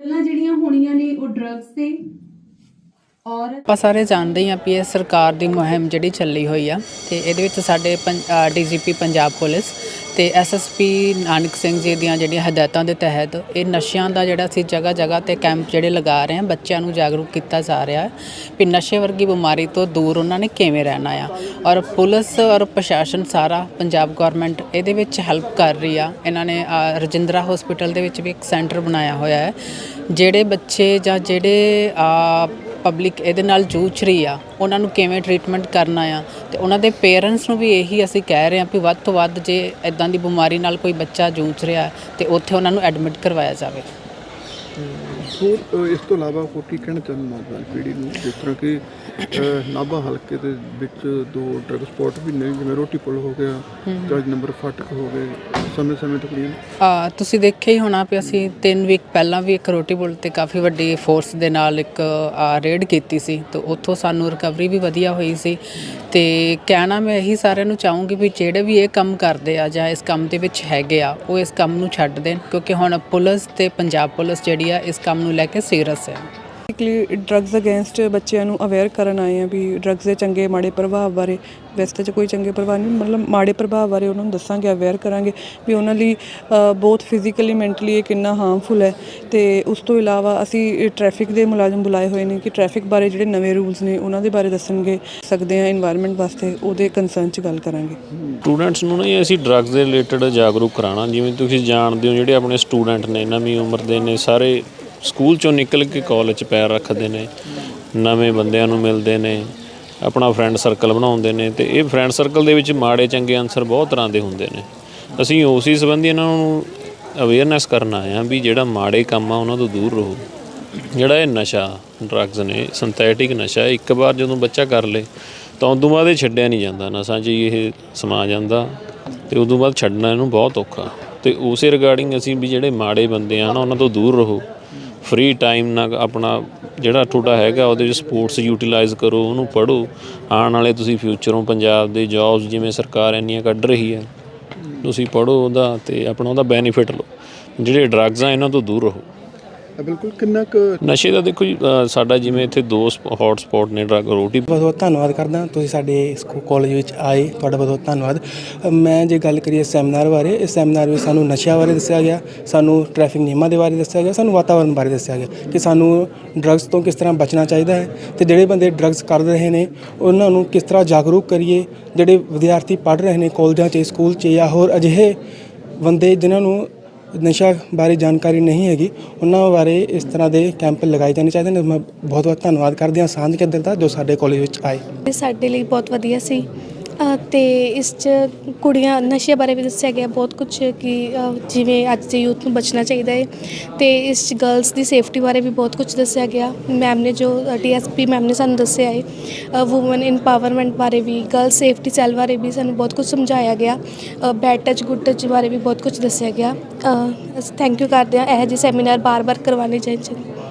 ਗੱਲਾਂ ਜਿਹੜੀਆਂ ਹੋਣੀਆਂ ਨੇ ਉਹ ਡਰੱਗਸ ਤੇ ਔਰ ਆਪਾਂ ਸਾਰੇ ਜਾਣਦੇ ਹੀ ਹਾਂ ਵੀ ਇਹ ਸਰਕਾਰ ਦੀ ਮੁਹਿੰਮ ਜਿਹੜੀ ਚੱਲੀ ਹੋਈ ਆ ਤੇ ਇਹਦੇ ਵਿੱਚ ਸਾਡੇ ਡੀਜੀਪੀ ਪੰਜਾਬ ਪੁਲਿਸ ਤੇ ਐਸਐਸਪੀ ਨਾਨਕ ਸਿੰਘ ਜੀ ਦੀਆਂ ਜਿਹੜੀਆਂ ਹਦਾਇਤਾਂ ਦੇ ਤਹਿਤ ਇਹ ਨਸ਼ਿਆਂ ਦਾ ਜਿਹੜਾ ਅਸੀਂ ਜਗ੍ਹਾ ਜਗ੍ਹਾ ਤੇ ਕੈਂਪ ਜਿਹੜੇ ਲਗਾ ਰਹੇ ਹਾਂ, ਬੱਚਿਆਂ ਨੂੰ ਜਾਗਰੂਕ ਕੀਤਾ ਜਾ ਰਿਹਾ ਵੀ ਨਸ਼ੇ ਵਰਗੀ ਬਿਮਾਰੀ ਤੋਂ ਦੂਰ ਉਹਨਾਂ ਨੇ ਕਿਵੇਂ ਰਹਿਣਾ ਆ। ਔਰ ਪੁਲਿਸ ਔਰ ਪ੍ਰਸ਼ਾਸਨ ਸਾਰਾ ਪੰਜਾਬ ਗਵਰਨਮੈਂਟ ਇਹਦੇ ਵਿੱਚ ਹੈਲਪ ਕਰ ਰਹੀ ਆ। ਇਹਨਾਂ ਨੇ ਰਜਿੰਦਰਾ ਹਸਪੀਟਲ ਦੇ ਵਿੱਚ ਵੀ ਇੱਕ ਸੈਂਟਰ ਬਣਾਇਆ ਹੋਇਆ ਹੈ, ਜਿਹੜੇ ਬੱਚੇ ਜਾਂ ਜਿਹੜੇ ਪਬਲਿਕ ਇਹਦੇ ਨਾਲ ਜੂਝ ਰਹੀ ਆ, ਉਹਨਾਂ ਨੂੰ ਕਿਵੇਂ ਟ੍ਰੀਟਮੈਂਟ ਕਰਨਾ ਆ, ਤੇ ਉਹਨਾਂ ਦੇ ਪੇਰੈਂਟਸ ਨੂੰ ਵੀ ਇਹੀ ਅਸੀਂ ਕਹਿ ਰਹੇ ਹਾਂ ਵੀ ਵੱਧ ਤੋਂ ਵੱਧ ਜੇ ਇਦਾਂ ਦੀ ਬਿਮਾਰੀ ਨਾਲ ਕੋਈ ਬੱਚਾ ਜੂਝ ਰਿਹਾ ਹੈ ਤੇ ਉੱਥੇ ਉਹਨਾਂ ਨੂੰ ਐਡਮਿਟ ਕਰਵਾਇਆ ਜਾਵੇ। ਹੋਰ ਇਸ ਤੋਂ ਇਲਾਵਾ ਹੋਰ ਕੀ ਕਹਿਣਾ ਚਾਹੁੰਦੇ ਨੌਜਵਾਨ ਪੀੜ੍ਹੀ ਨੂੰ ਜਿਸ ਤਰ੍ਹਾਂ ਕਿ ਨਾਭਾ ਹਲਕੇ ਦੇ ਵਿੱਚ ਦੋ ਡਰੱਗ ਸਪੌਟ ਵੀ ਨੇ ਜਿਵੇਂ ਰੋਟੀ ਪੁਲ ਹੋ ਗਿਆ ਜੱਜ ਨੰਬਰ ਫਾਟਕ ਹੋ ਗਏ ਸਮੇਂ ਸਮੇਂ ਤਕਰੀਬਨ ਆ ਤੁਸੀਂ ਦੇਖਿਆ ਹੀ ਹੋਣਾ ਵੀ ਅਸੀਂ 3 ਵੀਕ ਪਹਿਲਾਂ ਵੀ ਇੱਕ ਰੋਟੀ ਬੁਲ ਤੇ ਕਾਫੀ ਵੱਡੀ ਫੋਰਸ ਦੇ ਨਾਲ ਇੱਕ ਰੇਡ ਕੀਤੀ ਸੀ ਤੇ ਉੱਥੋਂ ਸਾਨੂੰ ਰਿਕਵਰੀ ਵੀ ਵਧੀਆ ਹੋਈ ਸੀ। ਤੇ ਕਹਿਣਾ ਮੈਂ ਇਹੀ ਸਾਰਿਆਂ ਨੂੰ ਚਾਹੂੰਗੀ ਵੀ ਜਿਹੜੇ ਵੀ ਇਹ ਕੰਮ ਕਰਦੇ ਆ ਜਾਂ ਇਸ ਕੰਮ ਦੇ ਵਿੱਚ ਹੈਗੇ ਆ ਉਹ ਇਸ ਕੰਮ ਨੂੰ ਛੱਡ ਦੇਣ ਕਿਉਂਕਿ ਹੁਣ ਪੁਲਿਸ ਤੇ ਪੰਜਾਬ ਪੁਲਿਸ ਜਿਹੜੀ ਆ ਇਸ ਕੰਮ ਨੂੰ ਲੈ ਕੇ ਸੀਰੀਅਸ ਹੈ। ਬੇਸਿਕਲੀ ਡਰੱਗਸ ਅਗੇਂਸਟ ਬੱਚਿਆਂ ਨੂੰ ਅਵੇਅਰ ਕਰਨ ਆਏ ਆ ਵੀ ਡਰੱਗਸ ਦੇ ਚੰਗੇ ਮਾੜੇ ਪ੍ਰਭਾਵ ਬਾਰੇ। ਵੈਸੇ ਤਾਂ ਕੋਈ ਚੰਗੇ ਪ੍ਰਭਾਵ ਨਹੀਂ ਮਤਲਬ ਮਾੜੇ ਪ੍ਰਭਾਵ ਬਾਰੇ ਉਹਨਾਂ ਨੂੰ ਦੱਸਾਂਗੇ ਅਵੇਅਰ ਕਰਾਂਗੇ ਵੀ ਉਹਨਾਂ ਲਈ ਬਹੁਤ ਫਿਜ਼ੀਕਲੀ ਮੈਂਟਲੀ ਇਹ ਕਿੰਨਾ ਹਾਰਮਫੁਲ ਹੈ। ਤੇ ਉਸ ਤੋਂ ਇਲਾਵਾ ਅਸੀਂ ਟ੍ਰੈਫਿਕ ਦੇ ਮੁਲਾਜ਼ਮ ਬੁਲਾਏ ਹੋਏ ਨੇ ਕਿ ਟ੍ਰੈਫਿਕ ਬਾਰੇ ਜਿਹੜੇ ਨਵੇਂ ਰੂਲਸ ਨੇ ਉਹਨਾਂ ਦੇ ਬਾਰੇ ਦੱਸਣਗੇ। ਸਕਦੇ ਆ এনवायरमेंट ਵਾਸਤੇ ਉਹਦੇ ਕੰਸਰਨ 'ਚ ਗੱਲ ਕਰਾਂਗੇ। ਸਟੂਡੈਂਟਸ ਨੂੰ ਨਾ ਅਸੀਂ ਡਰੱਗਸ ਦੇ ਰਿਲੇਟਡ ਜਾਗਰੂਕ ਕਰਾਣਾ ਜਿਵੇਂ ਤੁਸੀਂ ਜਾਣਦੇ ਹੋ ਜਿਹੜੇ ਆਪਣੇ ਸਟੂਡੈਂਟ ਨੇ ਨਵੀਂ ਉਮਰ ਦੇ ਨੇ ਸਾਰੇ ਸਕੂਲ ਚੋਂ ਨਿਕਲ ਕੇ ਕਾਲਜ 'ਚ ਪੈਰ ਰੱਖਦੇ ਨੇ, ਨਵੇਂ ਬੰਦਿਆਂ ਨੂੰ ਮਿਲਦੇ ਨੇ, ਆਪਣਾ ਫਰੈਂਡ ਸਰਕਲ ਬਣਾਉਂਦੇ ਨੇ ਤੇ ਇਹ ਫਰੈਂਡ ਸਰਕਲ ਦੇ ਵਿੱਚ ਮਾੜੇ ਚੰਗੇ ਅਨਸਰ ਬਹੁਤ ਤਰ੍ਹਾਂ ਦੇ ਹੁੰਦੇ ਨੇ। ਅਸੀਂ ਉਸੇ ਸੰਬੰਧੀ ਇਹਨਾਂ ਨੂੰ ਅਵੇਅਰਨੈਸ ਕਰਨ ਆਏ ਹਾਂ ਵੀ ਜਿਹੜਾ ਮਾੜੇ ਕੰਮ ਆ ਉਹਨਾਂ ਤੋਂ ਦੂਰ ਰਹੋ। ਜਿਹੜਾ ਇਹ ਨਸ਼ਾ ਡਰੱਗਸ ਨੇ ਸਿੰਥੈਟਿਕ ਨਸ਼ਾ, ਇੱਕ ਵਾਰ ਜਦੋਂ ਬੱਚਾ ਕਰ ਲੇ, ਤਾਂ ਉਦੋਂ ਬਾਅਦ ਇਹ ਛੱਡਿਆ ਨਹੀਂ ਜਾਂਦਾ, ਨਸ਼ਾ 'ਚ ਹੀ ਇਹ ਸਮਾ ਜਾਂਦਾ ਤੇ ਉਦੋਂ ਬਾਅਦ ਛੱਡਣਾ ਇਹਨੂੰ ਬਹੁਤ ਔਖਾ। ਤੇ ਉਸੇ ਰਿਗਾਰਡਿੰਗ ਅਸੀਂ ਵੀ ਜਿਹੜੇ ਮਾੜੇ ਬੰਦੇ ਆ ਨਾ, ਉਹਨਾਂ ਤੋਂ ਦੂਰ ਰਹੋ। ਫ੍ਰੀ ਟਾਈਮ ਨਾਲ ਆਪਣਾ ਜਿਹੜਾ ਤੁਹਾਡਾ ਹੈਗਾ, ਉਹਦੇ ਵਿੱਚ ਸਪੋਰਟਸ ਯੂਟਿਲਾਈਜ਼ ਕਰੋ, ਉਹਨੂੰ ਪੜ੍ਹੋ। ਆਉਣ ਵਾਲੇ ਤੁਸੀਂ ਫਿਊਚਰੋਂ ਪੰਜਾਬ ਦੇ ਜੌਬਸ ਜਿਵੇਂ ਸਰਕਾਰ ਇੰਨੀਆਂ ਕੱਢ ਰਹੀ ਹੈ, ਤੁਸੀਂ ਪੜ੍ਹੋ ਉਹਦਾ ਤੇ ਆਪਣਾ ਉਹਦਾ ਬੈਨੀਫਿਟ ਲਓ। ਜਿਹੜੇ ਡਰੱਗਸ ਆ, ਇਹਨਾਂ ਤੋਂ ਦੂਰ ਰਹੋ। ਬਿਲਕੁਲ। ਕਿੰਨਾ ਕੁ ਨਸ਼ੇ ਦਾ ਦੇਖੋ ਜੀ ਅ, ਸਾਡਾ ਜਿਵੇਂ ਇੱਥੇ ਦੋ ਹੌਟ ਸਪੌਟ ਨੇ ਡਰੱਗ ਰੋਟੀ। ਬਹੁਤ ਬਹੁਤ ਧੰਨਵਾਦ ਕਰਦਾ ਤੁਸੀਂ ਸਾਡੇ ਸਕੂ ਕਾਲਜ ਵਿੱਚ ਆਏ ਤੁਹਾਡਾ ਬਹੁਤ ਬਹੁਤ ਧੰਨਵਾਦ। ਅ, ਮੈਂ ਜੇ ਗੱਲ ਕਰੀਏ ਸੈਮੀਨਾਰ ਬਾਰੇ ਇਸ ਸੈਮੀਨਾਰ ਵਿੱਚ ਸਾਨੂੰ ਨਸ਼ਿਆਂ ਬਾਰੇ ਦੱਸਿਆ ਗਿਆ ਸਾਨੂੰ ਟ੍ਰੈਫਿਕ ਨਿਯਮਾਂ ਦੇ ਬਾਰੇ ਦੱਸਿਆ ਗਿਆ ਸਾਨੂੰ ਵਾਤਾਵਰਣ ਬਾਰੇ ਦੱਸਿਆ ਗਿਆ ਕਿ ਸਾਨੂੰ ਡਰੱਗਸ ਤੋਂ ਕਿਸ ਤਰ੍ਹਾਂ ਬਚਣਾ ਚਾਹੀਦਾ ਹੈ ਤੇ ਜਿਹੜੇ ਬੰਦੇ ਡਰੱਗਸ ਕਰ ਰਹੇ ਨੇ ਉਹਨਾਂ ਨੂੰ ਕਿਸ ਤਰ੍ਹਾਂ ਜਾਗਰੂਕ ਕਰੀਏ ਜਿਹੜੇ ਵਿਦਿਆਰਥੀ ਪੜ੍ਹ ਰਹੇ ਨੇ ਕਾਲਜਾਂ 'ਚ ਸਕੂਲ 'ਚ ਜਾਂ ਹੋਰ ਅਜਿਹੇ ਬੰਦੇ ਜਿਨ੍ਹਾਂ ਨੂੰ ਨਸ਼ਾ ਬਾਰੇ ਜਾਣਕਾਰੀ ਨਹੀਂ ਹੈਗੀ। ਉਹਨਾਂ ਬਾਰੇ ਇਸ ਤਰ੍ਹਾਂ ਦੇ ਕੈਂਪ ਲਗਾਏ ਜਾਣੇ ਚਾਹੀਦੇ ਨੇ। ਮੈਂ ਬਹੁਤ ਬਹੁਤ ਧੰਨਵਾਦ ਕਰਦੀ ਹਾਂ ਸਾਂਝ ਕੇਂਦਰ ਦਾ ਜੋ ਸਾਡੇ ਕਾਲਜ ਵਿੱਚ ਆਏ। ਇਹ ਸਾਡੇ ਲਈ ਬਹੁਤ ਵਧੀਆ ਸੀ। ਤੇ ਇਸ 'ਚ ਕੁੜੀਆਂ ਨਸ਼ੇ ਬਾਰੇ ਵੀ ਦੱਸਿਆ ਗਿਆ ਬਹੁਤ ਕੁਝ ਕਿ ਅ, ਜਿਵੇਂ ਅੱਜ ਦੇ ਯੂਥ ਨੂੰ ਬਚਣਾ ਚਾਹੀਦਾ ਹੈ ਤੇ ਇਸ 'ਚ ਗਰਲਸ ਦੀ ਸੇਫਟੀ ਬਾਰੇ ਵੀ ਬਹੁਤ ਕੁਝ ਦੱਸਿਆ ਗਿਆ। ਮੈਮ ਨੇ ਜੋ ਡੀਐਸਪੀ ਮੈਮ ਨੇ ਸਾਨੂੰ ਦੱਸਿਆ ਹੈ ਵੂਮਨ ਇੰਪਾਵਰਮੈਂਟ ਬਾਰੇ ਵੀ ਗਰਲ ਸੇਫਟੀ ਸੈੱਲ ਬਾਰੇ ਵੀ ਸਾਨੂੰ ਬਹੁਤ ਕੁਝ ਸਮਝਾਇਆ ਗਿਆ। ਬੈਡ ਟੱਚ ਗੁੱਡ ਟੱਚ ਬਾਰੇ ਵੀ ਬਹੁਤ ਕੁਝ ਦੱਸਿਆ ਗਿਆ। ਅਸੀਂ ਥੈਂਕ ਯੂ ਕਰਦੇ ਹਾਂ। ਇਹੋ ਜਿਹੇ ਸੈਮੀਨਾਰ ਬਾਰ-ਬਾਰ ਕਰਵਾਉਣੇ ਚਾਹੀਦੇ